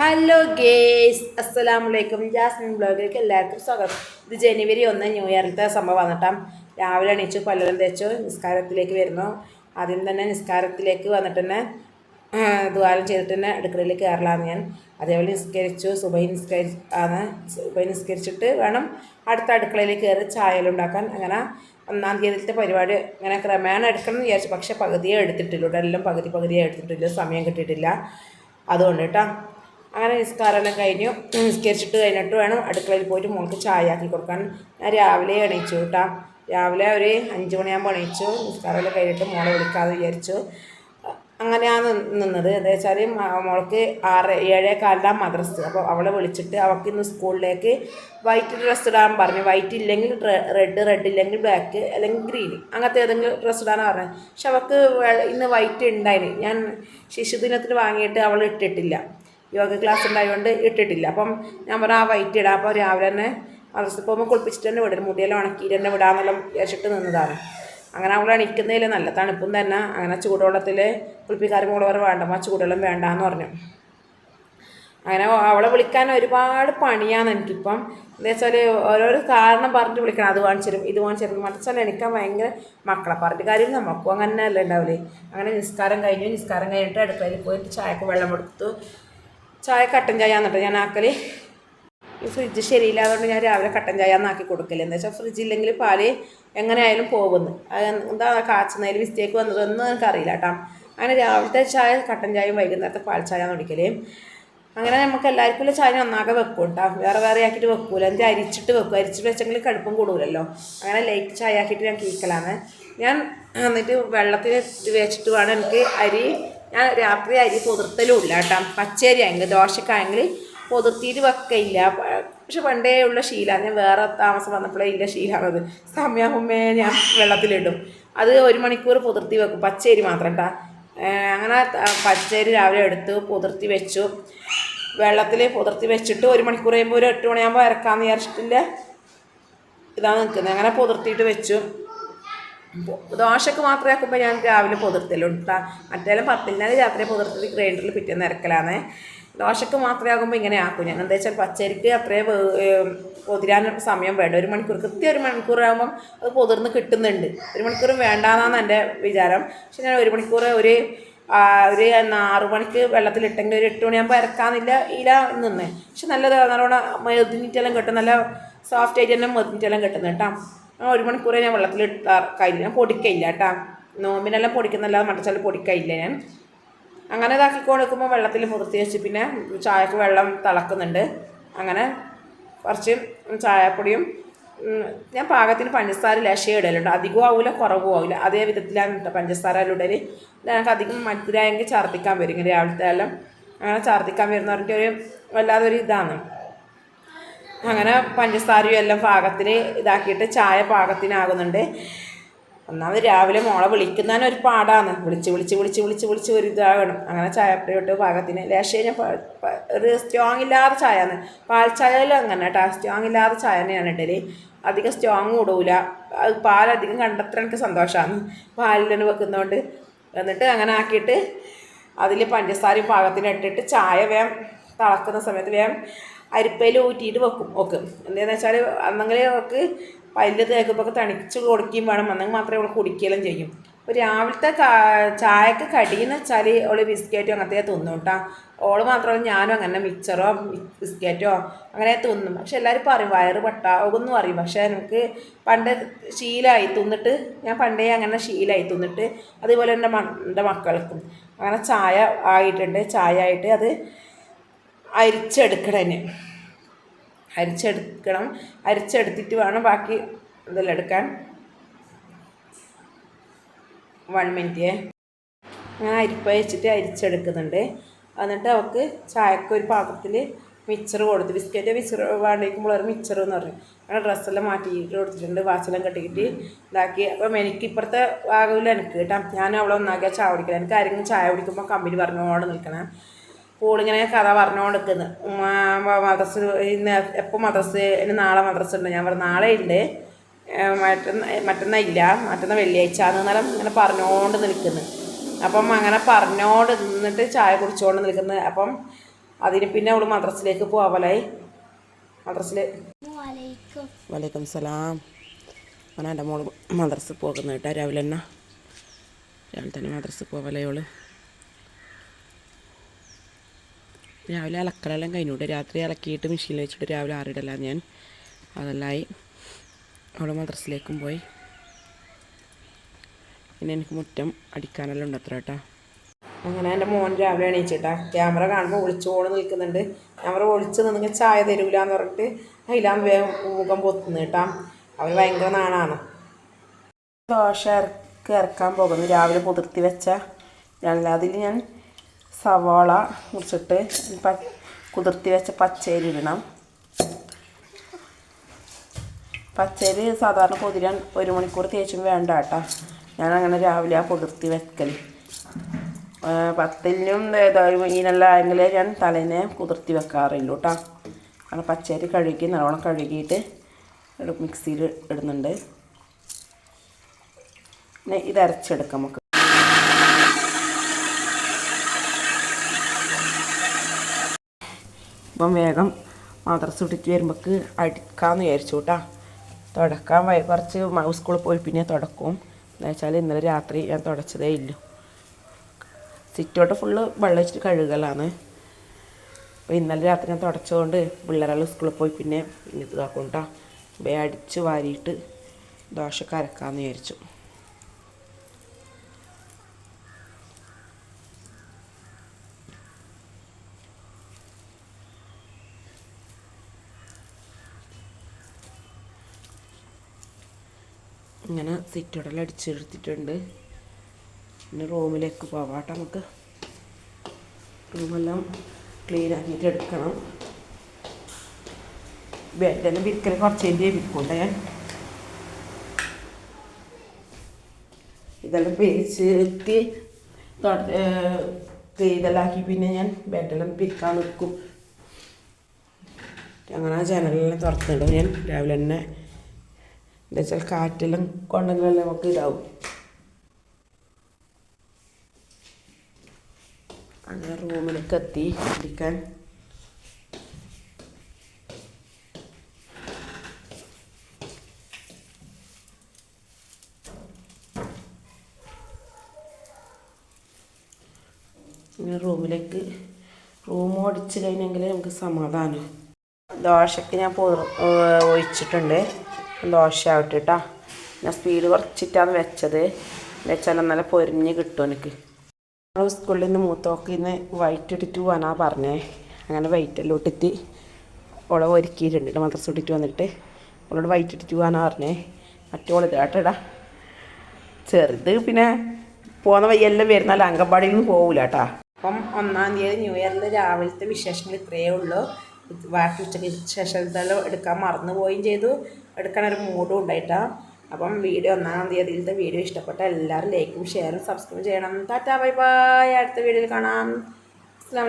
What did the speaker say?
Hello guys അസ്സലാമു വലൈക്കും Jasmine ബ്ലോഗിലേക്ക് എല്ലാവർക്കും സ്വാഗതം. ഇത് ജനുവരി ഒന്ന് ന്യൂ ഇയറിലത്തെ സംഭവം വന്നിട്ടാം രാവിലെ എണീച്ചു പല്ലെല്ലാം തേച്ചു നിസ്കാരത്തിലേക്ക് വരുന്നു. ആദ്യം തന്നെ നിസ്കാരത്തിലേക്ക് വന്നിട്ട് തന്നെ ദ്വാരം ചെയ്തിട്ട് തന്നെ അടുക്കളയിലേക്ക് കയറലാന്ന് ഞാൻ. അതേപോലെ നിസ്കരിച്ചു. സുബൈ നിസ്കരി ആണ് സുബൈ നിസ്കരിച്ചിട്ട് വേണം അടുത്ത അടുക്കളയിലേക്ക് കയറി ചായയിൽ ഉണ്ടാക്കാൻ. അങ്ങനെ ഒന്നാം തീയതിയിലത്തെ പരിപാടി അങ്ങനെ ക്രമേണ എടുക്കണം എന്ന് വിചാരിച്ചു. പക്ഷേ പകുതിയേ എടുത്തിട്ടില്ല എല്ലാം പകുതി പകുതിയേ എടുത്തിട്ടില്ല സമയം കിട്ടിയിട്ടില്ല. അതുകൊണ്ട് കേട്ടോ. അങ്ങനെ നിസ്കാരമെല്ലാം കഴിഞ്ഞു. നിസ്കരിച്ചിട്ട് കഴിഞ്ഞിട്ട് വേണം അടുക്കളയിൽ പോയിട്ട് മോൾക്ക് ചായ ആക്കി കൊടുക്കാൻ. ഞാൻ രാവിലെ എണീച്ചു കേട്ടോ. രാവിലെ ഒരു അഞ്ച് മണിയാകുമ്പോൾ എണീച്ചു. നിസ്കാരമെല്ലാം കഴിഞ്ഞിട്ട് മോളെ വിളിക്കാതെ വിചാരിച്ചു. അങ്ങനെയാണ് നിന്നത്. എന്താ വെച്ചാൽ മോൾക്ക് ആറ് ഏഴേ കാലിലാണ് മദ്രസ്. അപ്പോൾ അവളെ വിളിച്ചിട്ട് അവൾക്ക് ഇന്ന് സ്കൂളിലേക്ക് വൈറ്റ് ഡ്രസ്സ് ഇടാൻ പറഞ്ഞു. വൈറ്റ് ഇല്ലെങ്കിൽ റെഡ് റെഡ് ഇല്ലെങ്കിൽ ബ്ലാക്ക് അല്ലെങ്കിൽ ഗ്രീൻ അങ്ങനത്തെ ഏതെങ്കിലും ഡ്രസ്സ് ഇടാനാണ് പറഞ്ഞത്. പക്ഷെ അവൾക്ക് ഇന്ന് വൈറ്റ് ഉണ്ടായിന്. ഞാൻ ശിശുദിനത്തിന് വാങ്ങിയിട്ട് അവൾ ഇട്ടിട്ടില്ല. യോഗ ക്ലാസ് ഉണ്ടായതുകൊണ്ട് ഇട്ടിട്ടില്ല. അപ്പം ഞാൻ പറഞ്ഞു ആ വൈറ്റ് ഇടാം. അപ്പോൾ രാവിലെ തന്നെ മദ്രസയിൽ പോകുമ്പോൾ കുളിപ്പിച്ചിട്ട് തന്നെ വിടും. മുടിയെല്ലാം ഉണക്കിയിട്ട് തന്നെ വിടാമെന്നെല്ലാം വിചാരിച്ചിട്ട് നിന്നതാണ്. അങ്ങനെ അവൾ എണീക്കുന്നതിൽ നല്ല തണുപ്പും തന്നെ. അങ്ങനെ ചൂടുവെള്ളത്തിൽ കുളിപ്പിക്കാരും കൂടെ വേറെ വേണ്ട ആ ചൂടുവെള്ളം വേണ്ട എന്ന് പറഞ്ഞു. അങ്ങനെ അവളെ വിളിക്കാൻ ഒരുപാട് പണിയാണ് എനിക്കിപ്പം. എന്താ വെച്ചാൽ ഓരോരോ കാരണം പറഞ്ഞിട്ട് വിളിക്കണം. അത് വാങ്ങിച്ചിരും ഇത് വാങ്ങിച്ചിരും മറിച്ചാൽ എണിക്കാൻ ഭയങ്കര മക്കളെ. പറഞ്ഞിട്ട് കാര്യം നമുക്കും അങ്ങനെ അല്ലേ ഉണ്ടാവില്ലേ അങ്ങനെ നിസ്കാരം കഴിഞ്ഞു. നിസ്കാരം കഴിഞ്ഞിട്ട് അടുക്കളയിൽ പോയിട്ട് ചായക്ക് വെള്ളം എടുത്തു ചായ കട്ടൻ ചായ എന്നിട്ട് ഞാൻ ആക്കൽ ഈ ഫ്രിഡ്ജ് ശരിയില്ലാതുകൊണ്ട് ഞാൻ രാവിലെ കട്ടൻ ചായ എന്നാക്കി കൊടുക്കില്ല എന്താ വെച്ചാൽ ഫ്രിഡ്ജ് ഇല്ലെങ്കിൽ പാൽ എങ്ങനെയായാലും പോകുന്നു. അത് എന്താ കാച്ചുന്നതിൽ മിസ്റ്റേക്ക് വന്നതൊന്നും എനിക്കറിയില്ല കേട്ടോ. അങ്ങനെ രാവിലത്തെ ചായ കട്ടൻ ചായയും വൈകുന്നേരത്തെ പാൽ ചായ കുടിക്കൽ. അങ്ങനെ നമുക്ക് എല്ലാവർക്കും ഉള്ള ചായ നന്നാകെ വെക്കും കേട്ടോ. വേറെ വേറെ ആക്കിയിട്ട് വെക്കൂല. എന്നിട്ട് അരിച്ചിട്ട് വെക്കും. അരിച്ചിട്ട് വെച്ചെങ്കിൽ കടുപ്പം കൂടൂലല്ലോ. അങ്ങനെ ലൈറ്റ് ചായ ആക്കിയിട്ട് ഞാൻ കീക്കലാണ് ഞാൻ എന്നിട്ട് വെള്ളത്തിൽ വെച്ചിട്ട് വേണം എനിക്ക് അരി ഞാൻ രാത്രി അരി പുതിർത്തലും ഇല്ല കേട്ടോ. പച്ചരി ആയെങ്കിൽ ദോശക്കായെങ്കിൽ പൊതിർത്തിയിട്ട് വെക്കയില്ല. പക്ഷെ പണ്ടേ ഉള്ള ശീലമാണ്. ഞാൻ വേറെ താമസം വന്നപ്പോഴേ ഇല്ല ശീലമാണത്. സമയമാകുമ്പേ ഞാൻ വെള്ളത്തിലിടും. അത് ഒരു മണിക്കൂർ പുതിർത്തി വെക്കും. പച്ചരി മാത്രം കേട്ടോ. അങ്ങനെ പച്ചരി രാവിലെ എടുത്ത് പുതിർത്തി വെച്ചു. വെള്ളത്തിൽ പുതിർത്തി വെച്ചിട്ട് ഒരു മണിക്കൂർ കഴിയുമ്പോൾ ഒരു എട്ട് മണിയാകുമ്പോൾ ഇറക്കാമെന്ന് വിചാരിച്ചിട്ടില്ല. ഇതാണ് നിൽക്കുന്നത്. അങ്ങനെ പുതിർത്തിയിട്ട് വെച്ചു. ദോശക്ക് മാത്രമേ ആക്കുമ്പോൾ ഞാൻ രാവിലെ പൊതിർത്തലുണ്ട് കേട്ടോ മറ്റേലും പത്തിനാല് രാത്രി പുതിർത്തി ഗ്രൈൻഡറിൽ പിറ്റേന്ന് ഇറക്കലാണ് ദോശക്ക് മാത്രമേ ആകുമ്പോൾ ഇങ്ങനെ ആക്കും. ഞാൻ എന്താ വെച്ചാൽ പച്ചരിക്ക് അത്രയും പൊതിരാൻ സമയം വേണ്ട. ഒരു മണിക്കൂർ കൃത്യം ഒരു മണിക്കൂർ ആകുമ്പം അത് പൊതിർന്ന് കിട്ടുന്നുണ്ട്. ഒരു മണിക്കൂർ വേണ്ടാന്നാണ് എന്റെ വിചാരം. പക്ഷെ ഞാൻ ഒരു മണിക്കൂർ ഒരു ഒരു ആറു മണിക്ക് വെള്ളത്തിലിട്ടെങ്കിൽ ഒരു എട്ട് മണിയാകുമ്പോൾ ഇറക്കാന്നില്ല ഇല നിന്ന്. പക്ഷെ നല്ലത് നല്ലോണം മെതിഞ്ഞിട്ടെല്ലാം കിട്ടും. നല്ല സോഫ്റ്റ് ആയിട്ട് തന്നെ മെതിഞ്ഞിട്ടെല്ലാം കിട്ടുന്നു കേട്ടോ. ഒരു മണിക്കൂറേ ഞാൻ വെള്ളത്തിലിട്ട കഴിഞ്ഞു ഞാൻ പൊടിക്കയില്ല കേട്ടോ. നോമ്പിനെല്ലാം പൊടിക്കുന്നല്ലാതെ മട്ടച്ചാൽ പൊടിക്കയില്ല ഞാൻ. അങ്ങനെ ഇതാക്കി കൊടുക്കുമ്പോൾ വെള്ളത്തിൽ പുറത്തി വെച്ച് പിന്നെ ചായക്ക് വെള്ളം തിളക്കുന്നുണ്ട്. അങ്ങനെ കുറച്ച് ചായപ്പൊടിയും ഞാൻ പാകത്തിന് പഞ്ചസാര ലേശം ഇടലുണ്ട് അധികവും ആവില്ല കുറവും ആവില്ല അതേ വിധത്തിലാണ് കേട്ടോ പഞ്ചസാര ഇടൽ ഞങ്ങൾക്ക് അധികം മധുരമെങ്കിൽ ഛർദ്ദിക്കാൻ വരും. ഇങ്ങനെ രാവിലത്തെ എല്ലാം അങ്ങനെ ഛർദ്ദിക്കാൻ വരുന്നവരുടെ ഒരു വല്ലാതൊരു ഇതാണ്. അങ്ങനെ പഞ്ചസാരയും എല്ലാം പാകത്തിന് ഇതാക്കിയിട്ട് ചായ പാകത്തിനാകുന്നുണ്ട്. ഒന്നാമത് രാവിലെ മോളെ വിളിക്കുന്നതിന് ഒരു പാടാണ്. വിളിച്ച് വിളിച്ച് വിളിച്ച് വിളിച്ച് വിളിച്ച് ഒരു ഇതാകണം. അങ്ങനെ ചായപ്പൊടി പാകത്തിന്. ലേശം ഞാൻ ഒരു സ്ട്രോങ് ഇല്ലാത്ത ചായയാണ്. പാൽ ചായയിലും അങ്ങനെ കേട്ടോ സ്ട്രോങ് ഇല്ലാതെ ചായ തന്നെയാണ് ഇടൽ. അധികം സ്ട്രോങ് അത് പാലധികം കണ്ടത്ര എനിക്ക് സന്തോഷമാണ് പാലിൽ തന്നെ വെക്കുന്നതുകൊണ്ട് എന്നിട്ട് അങ്ങനെ ആക്കിയിട്ട് അതിൽ പഞ്ചസാരയും പാകത്തിന് ഇട്ടിട്ട് ചായ വേം തിളക്കുന്ന സമയത്ത് വേഗം അരിപ്പയിൽ ഊറ്റിയിട്ട് വെക്കും. ഒക്കെ. എന്താണെന്ന് വെച്ചാൽ അന്നെങ്കിൽ അവർക്ക് പല്ല് തേക്കുമ്പോൾ തണിച്ച് കൊടുക്കുകയും വേണം. അന്നെങ്കിൽ മാത്രമേ അവൾ കുടിക്കുകയെല്ലാം ചെയ്യും. അപ്പോൾ രാവിലത്തെ ചായക്ക് കടിയെന്ന് വെച്ചാൽ അവൾ ബിസ്ക്കറ്റോ അങ്ങനത്തെ തിന്നും കേട്ടോ ഓൾ മാത്രമല്ല ഞാനും അങ്ങനെ മിച്ചറോ ബിസ്ക്കറ്റോ അങ്ങനെ തിന്നും. പക്ഷെ എല്ലാവരും പറയും വയറ് പട്ടാകുമെന്ന് പറയും. പക്ഷേ എനിക്ക് പണ്ട് ശീലമായി തിന്നിട്ട് ഞാൻ പണ്ടേ അങ്ങനെ ശീലമായി തിന്നിട്ട് അതുപോലെ എന്റെ എന്റെ മക്കൾക്കും. അങ്ങനെ ചായ ആയിട്ടുണ്ട്. ചായ ആയിട്ട് അത് അരിച്ചെടുക്കണം തന്നെ അരിച്ചെടുക്കണം. അരിച്ചെടുത്തിട്ട് വേണം ബാക്കി ഇതെല്ലാം എടുക്കാൻ. വൺ മിനിറ്റ് ഞാൻ അരിപ്പ വെച്ചിട്ട് അരിച്ചെടുക്കുന്നുണ്ട്. എന്നിട്ട് അവൾക്ക് ചായക്ക് ഒരു പാത്രത്തിൽ മിക്സർ കൊടുത്ത് ബിസ്ക്കറ്റ് മിക്സർ വേണ്ടിക്കുമ്പോൾ ഒരു മിക്സർ എന്ന് പറഞ്ഞു അങ്ങനെ ഡ്രസ്സെല്ലാം മാറ്റിയിട്ട് കൊടുത്തിട്ടുണ്ട്. വാച്ചെല്ലാം കെട്ടിയിട്ട് ഇതാക്കി. അപ്പം എനിക്ക് ഇപ്പുറത്തെ ആകില്ല എനിക്ക് കേട്ടോ. ഞാൻ അവളെ ഒന്നാക്കിയാൽ ചായ കുടിക്കണം എനിക്ക് ആരെങ്കിലും ചായ കുടിക്കുമ്പോൾ കമ്പനി പറഞ്ഞുകൊണ്ട് നിൽക്കണം. പോളിങ്ങനെ കഥ പറഞ്ഞുകൊണ്ട് നിൽക്കുന്നത് മദ്രസ് ഇന്ന് എപ്പോൾ മദ്രസ്? ഇനി നാളെ മദ്രസ് ഉണ്ട്. ഞാൻ പറഞ്ഞു നാളെ ഉണ്ട്. മറ്റന്ന മറ്റന്നാ ഇല്ല. മറ്റന്നാ വെള്ളിയാഴ്ച എന്നാലും ഇങ്ങനെ പറഞ്ഞുകൊണ്ട് നിൽക്കുന്നു. അപ്പം അങ്ങനെ പറഞ്ഞോണ്ട് നിന്നിട്ട് ചായ കുടിച്ചുകൊണ്ട് നിൽക്കുന്നത് അപ്പം അതിന് പിന്നെ അവൾ മദ്രസിലേക്ക് പോവലായി. വലൈക്കും. സലാം. അങ്ങനെ എന്റെ മോൾ മദ്രസ് പോകുന്നു കേട്ടോ. രാവിലെ തന്നെ. രാവിലെ തന്നെ മദ്രസ് പോവലേ അവൾ. രാവിലെ അലക്കലെല്ലാം കഴിഞ്ഞൂടെ. രാത്രി അലക്കിയിട്ട് മെഷീനിൽ വെച്ചിട്ട് രാവിലെ ആറിടല ഞാൻ. അതെല്ലായി. അവൾ മദ്രസിലേക്കും പോയി. പിന്നെ എനിക്ക് മുറ്റം അടിക്കാനെല്ലാം ഉണ്ട് അത്ര കേട്ടോ. അങ്ങനെ എന്റെ മോൻ രാവിലെ എണീച്ചിട്ടാ. ക്യാമറ കാണുമ്പോൾ ഒളിച്ചോട് നിൽക്കുന്നുണ്ട്. ക്യാമറ ഒളിച്ച് നിന്നെങ്കിൽ ചായ തരൂല എന്ന് പറഞ്ഞിട്ട് അതിലാൻ വേഗം മുഖം പൊത്തുന്നു കേട്ടാ. അവർ ഭയങ്കര നാണാണ്. ദോശ ഇറക്കി ഇറക്കാൻ പോകുന്നു. രാവിലെ പുതിർത്തി വെച്ച. അതിൽ ഞാൻ സവാള മുറിച്ചിട്ട് പ കുതിർത്തി വെച്ച പച്ചരി ഇടണം. പച്ചരി സാധാരണ പൊതിരാൻ ഒരു മണിക്കൂർ തേച്ചും വേണ്ട കേട്ടോ. ഞാനങ്ങനെ രാവിലെ ആ കുതിർത്തി വെക്കൽ പത്തലിനും മീനെല്ലാം ആയെങ്കിലേ ഞാൻ തലേനെ കുതിർത്തി വെക്കാറുള്ളൂ കേട്ടോ. അങ്ങനെ പച്ചരി കഴുകി നല്ലോണം കഴുകിയിട്ട് മിക്സിയിൽ ഇടുന്നുണ്ട്. പിന്നെ ഇത് അരച്ചെടുക്കാം നമുക്ക്. ഇപ്പം വേഗം മദ്രസ ഇട്ടിട്ട് വരുമ്പോൾക്ക് അടിക്കാമെന്ന് വിചാരിച്ചു കേട്ടോ തുടക്കാൻ വൈ കുറച്ച് സ്കൂളിൽ പോയി പിന്നെ തുടക്കും. എന്ന് വെച്ചാൽ ഇന്നലെ രാത്രി ഞാൻ തുടച്ചതേ ഇല്ലു. സിറ്റോട്ട് ഫുള്ള് വെള്ളം വെച്ചിട്ട് കഴുകലാണ്. അപ്പോൾ ഇന്നലെ രാത്രി ഞാൻ തുടച്ചതുകൊണ്ട് പിള്ളേരാൾ സ്കൂളിൽ പോയി പിന്നെ പിന്നെ ഇതാക്കും കേട്ടോ അടിച്ച് വാരിയിട്ട് ദോശ കരക്കാമെന്ന് വിചാരിച്ചു. ഇങ്ങനെ സിറ്റോടെല്ലാം അടിച്ചെടുത്തിട്ടുണ്ട്. പിന്നെ റൂമിലേക്ക് പോവാട്ടെ നമുക്ക്. റൂമെല്ലാം ക്ലീൻ ആക്കിയിട്ട് എടുക്കണം. ബെഡെല്ലാം വിരിക്കൽ കുറച്ച് കഴിഞ്ഞ് വിരിക്കൂട്ടെ ഞാൻ. ഇതെല്ലാം പേരിച്ചിട്ട് ഇതെല്ലാം ആക്കി പിന്നെ ഞാൻ ബെഡെല്ലാം പിരിക്കാൻ നിൽക്കും അങ്ങനെ ജനലെല്ലാം തുറത്തിടും ഞാൻ. രാവിലെ തന്നെ എന്താ വെച്ചാൽ കാറ്റെല്ലാം കൊണ്ടെങ്കിലല്ലേ നമുക്ക് ഇതാവും. അങ്ങനെ റൂമിലേക്ക് എത്തി ഇരിക്കാൻ. ഇങ്ങനെ റൂമിലേക്ക് റൂം ഓടിച്ച് കഴിഞ്ഞെങ്കിൽ നമുക്ക് സമാധാനം. ദോശയ്ക്ക് ഞാൻ ഒഴിച്ചിട്ടുണ്ട്. ദോശ ആവട്ടെ കേട്ടോ ഞാൻ സ്പീഡ് കുറച്ചിട്ടാണ് വെച്ചത്. വെച്ചാൽ നല്ല പൊരിഞ്ഞ് കിട്ടും എനിക്ക്. ഞങ്ങൾ സ്കൂളിൽ നിന്ന് മൂത്തോക്ക് ഇന്ന് വൈറ്റ് ഇട്ടിട്ട് പോകാനാ പറഞ്ഞേ. അങ്ങനെ വൈറ്റ് എല്ലാം ഇട്ടിട്ട് ഓളെ ഒരുക്കിയിട്ടുണ്ട്. മദ്രസ ഇട്ടിട്ട് വന്നിട്ട് ഓളോട് വൈറ്റ് ഇട്ടിട്ട് പോകാനാ പറഞ്ഞേ. മറ്റോൾ ഇതാട്ടടാ ചെറുത് പിന്നെ പോകുന്ന വയ്യെല്ലാം വരുന്നാൽ അങ്കൻവാടിയിൽ നിന്ന് പോകില്ല കേട്ടാ അപ്പം ഒന്നാം തീയതി ന്യൂ ഇയറിൽ രാവിലത്തെ വിശേഷങ്ങൾ ഇത്രയേ ഉള്ളൂ. ബാക്കി ഉച്ചയ്ക്ക് ശേഷം എടുക്കാൻ മറന്നു പോവുകയും ചെയ്തു. എടുക്കാൻ ഒരു മൂഡും ഉണ്ടായിട്ടാ. അപ്പം വീഡിയോ ഒന്നാം തീയതിയിലത്തെ വീഡിയോ ഇഷ്ടപ്പെട്ട എല്ലാവരും ലൈക്കും ഷെയറും സബ്സ്ക്രൈബ് ചെയ്യണം. ടാറ്റാ ബൈ ബൈ അടുത്ത വീഡിയോയിൽ കാണാം. അസ്സാം